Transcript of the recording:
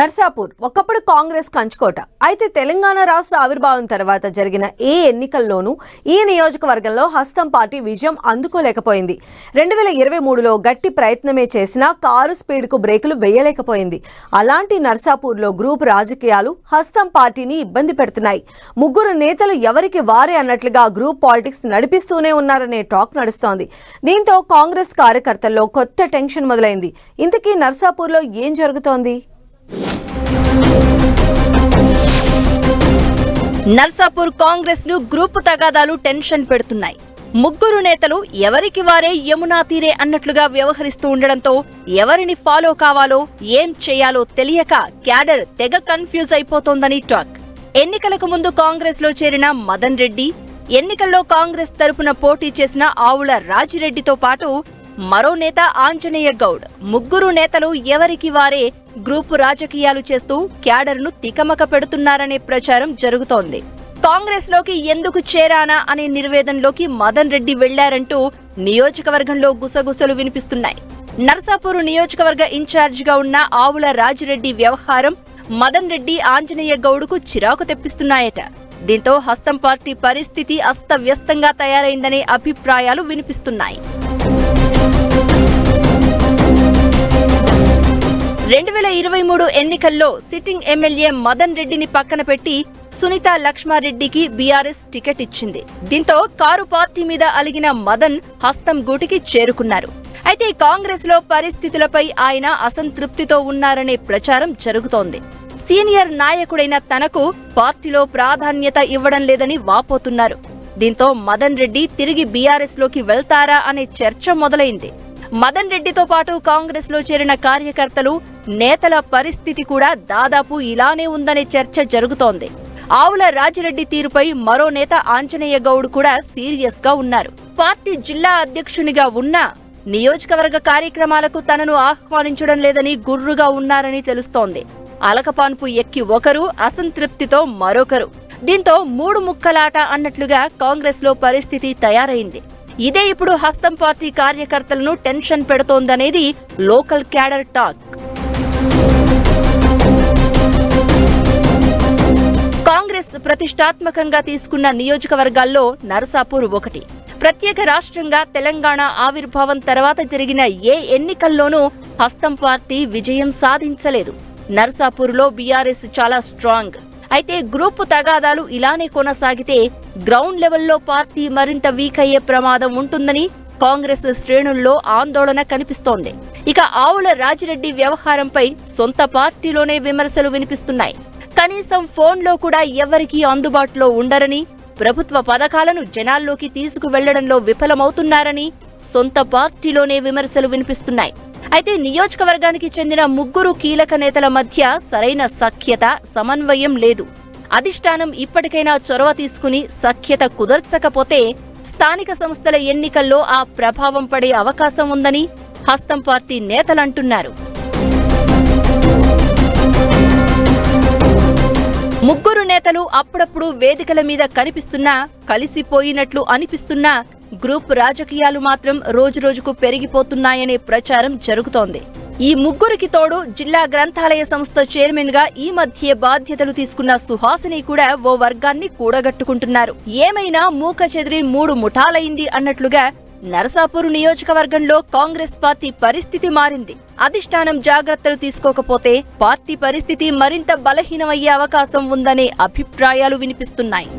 నర్సాపూర్ ఒకప్పుడు కాంగ్రెస్ కంచుకోట. అయితే తెలంగాణ రాష్ట్ర ఆవిర్భావం తర్వాత జరిగిన ఏ ఎన్నికల్లోనూ ఈ నియోజకవర్గంలో హస్తం పార్టీ విజయం అందుకోలేకపోయింది. రెండు వేల ఇరవై మూడులో గట్టి ప్రయత్నమే చేసినా కారు స్పీడ్కు బ్రేకులు వేయలేకపోయింది. అలాంటి నర్సాపూర్లో గ్రూప్ రాజకీయాలు హస్తం పార్టీని ఇబ్బంది పెడుతున్నాయి. ముగ్గురు నేతలు ఎవరికి వారే అన్నట్లుగా గ్రూప్ పాలిటిక్స్ నడిపిస్తూనే ఉన్నారనే టాక్ నడుస్తోంది. దీంతో కాంగ్రెస్ కార్యకర్తల్లో కొత్త టెన్షన్ మొదలైంది. ఇంతకీ నర్సాపూర్లో ఏం జరుగుతోంది? నర్సాపూర్ కాంగ్రెస్ను గ్రూపు తగాదాలు టెన్షన్ పెడుతున్నాయి. ముగ్గురు నేతలు ఎవరికి వారే యమునా తీరే అన్నట్లుగా వ్యవహరిస్తూ ఉండడంతో ఎవరిని ఫాలో కావాలో ఏం చేయాలో తెలియక క్యాడర్ తెగ కన్ఫ్యూజ్ అయిపోతోందని టాక్. ఎన్నికలకు ముందు కాంగ్రెస్లో చేరిన మదన్ రెడ్డి ఎన్నికల్లో కాంగ్రెస్ తరపున పోటీ చేసిన ఆవుల రాజిరెడ్డితో పాటు మరో నేత ఆంజనేయ గౌడ్. ముగ్గురు నేతలు ఎవరికి వారే గ్రూపు రాజకీయాలు చేస్తూ క్యాడర్ను తికమక పెడుతున్నారనే ప్రచారం జరుగుతోంది. కాంగ్రెస్లోకి ఎందుకు చేరానా అనే నిర్వేదంలోకి మదన్ రెడ్డి వెళ్ళారంటూ నియోజకవర్గంలో గుసగుసలు వినిపిస్తున్నాయి. నర్సాపూర్ నియోజకవర్గ ఇన్ఛార్జిగా ఉన్న ఆవుల రాజిరెడ్డి వ్యవహారం మదన్ రెడ్డి ఆంజనేయ గౌడ్కు చిరాకు తెప్పిస్తున్నాయట. దీంతో హస్తం పార్టీ పరిస్థితి అస్తవ్యస్తంగా తయారైందనే అభిప్రాయాలు వినిపిస్తున్నాయి. రెండు వేల ఇరవై మూడు ఎన్నికల్లో సిట్టింగ్ ఎమ్మెల్యే మదన్ రెడ్డిని పక్కన పెట్టి సునీత లక్ష్మారెడ్డికి బీఆర్ఎస్ టికెట్ ఇచ్చింది. దీంతో కారు పార్టీ మీద అలిగిన మదన్ హస్తం గూటికి చేరుకున్నారు. అయితే కాంగ్రెస్లో పరిస్థితులపై ఆయన అసంతృప్తితో ఉన్నారనే ప్రచారం జరుగుతోంది. సీనియర్ నాయకుడైన తనకు పార్టీలో ప్రాధాన్యత ఇవ్వడం లేదని వాపోతున్నారు. దీంతో మదన్ రెడ్డి తిరిగి బీఆర్ఎస్లోకి వెళ్తారా అనే చర్చ మొదలైంది. మదన్ రెడ్డితో పాటు కాంగ్రెస్లో చేరిన కార్యకర్తలు నేతల పరిస్థితి కూడా దాదాపు ఇలానే ఉందనే చర్చ జరుగుతోంది. ఆవుల రాజిరెడ్డి తీరుపై మరో నేత ఆంజనేయ గౌడ్ కూడా సీరియస్గా ఉన్నారు. పార్టీ జిల్లా అధ్యక్షునిగా ఉన్నా నియోజకవర్గ కార్యక్రమాలకు తనను ఆహ్వానించడం లేదని గుర్రుగా ఉన్నారని తెలుస్తోంది. అలకపాన్పు ఎక్కి ఒకరు అసంతృప్తితో మరొకరు. దీంతో మూడు ముక్కలాట అన్నట్లుగా కాంగ్రెస్లో పరిస్థితి తయారైంది. ఇదే ఇప్పుడు హస్తం పార్టీ కార్యకర్తలను టెన్షన్ పెడుతోందనేది లోకల్ క్యాడర్ టాక్. కాంగ్రెస్ ప్రతిష్టాత్మకంగా తీసుకున్న నియోజకవర్గాల్లో నరసాపూర్ ఒకటి. ప్రత్యేక రాష్ట్రంగా తెలంగాణ ఆవిర్భావం తర్వాత జరిగిన ఏ ఎన్నికల్లోనూ హస్తం పార్టీ విజయం సాధించలేదు. నర్సాపూర్లో బీఆర్ఎస్ చాలా స్ట్రాంగ్. అయితే గ్రూపు తగాదాలు ఇలానే కొనసాగితే గ్రౌండ్ లెవెల్లో పార్టీ మరింత వీక్ అయ్యే ప్రమాదం ఉంటుందని కాంగ్రెస్ శ్రేణుల్లో ఆందోళన కనిపిస్తోంది. ఇక ఆవుల రాజిరెడ్డి వ్యవహారంపై సొంత పార్టీలోనే విమర్శలు వినిపిస్తున్నాయి. కనీసం ఫోన్లో కూడా ఎవరికీ అందుబాటులో ఉండరని ప్రభుత్వ పథకాలను జనాల్లోకి తీసుకువెళ్ళడంలో విఫలమవుతున్నారని సొంత పార్టీలోనే విమర్శలు వినిపిస్తున్నాయి. అయితే నియోజకవర్గానికి చెందిన ముగ్గురు కీలక నేతల మధ్య సరైన సఖ్యత సమన్వయం లేదు. అధిష్టానం ఇప్పటికైనా చొరవ తీసుకుని సఖ్యత కుదర్చకపోతే స్థానిక సంస్థల ఎన్నికల్లో ఆ ప్రభావం పడే అవకాశం ఉందని హస్తం పార్టీ నేతలంటున్నారు. ముగ్గురు నేతలు అప్పుడప్పుడు వేదికల మీద కనిపిస్తున్నా కలిసిపోయినట్లు అనిపిస్తున్నా గ్రూప్ రాజకీయాలు మాత్రం రోజురోజుకు పెరిగిపోతున్నాయనే ప్రచారం జరుగుతోంది. ఈ ముగ్గురికి తోడు జిల్లా గ్రంథాలయ సంస్థ చైర్మన్గా ఈ మధ్య బాధ్యతలు తీసుకున్న సుహాసిని కూడా ఓ వర్గాన్ని కూడగట్టుకుంటున్నారు. ఏమైనా మూక చెదిరి మూడు ముఠాలైంది అన్నట్లుగా నరసాపూర్ నియోజకవర్గంలో కాంగ్రెస్ పార్టీ పరిస్థితి మారింది. అధిష్టానం జాగ్రత్తలు తీసుకోకపోతే పార్టీ పరిస్థితి మరింత బలహీనమయ్యే అవకాశం ఉందనే అభిప్రాయాలు వినిపిస్తున్నాయి.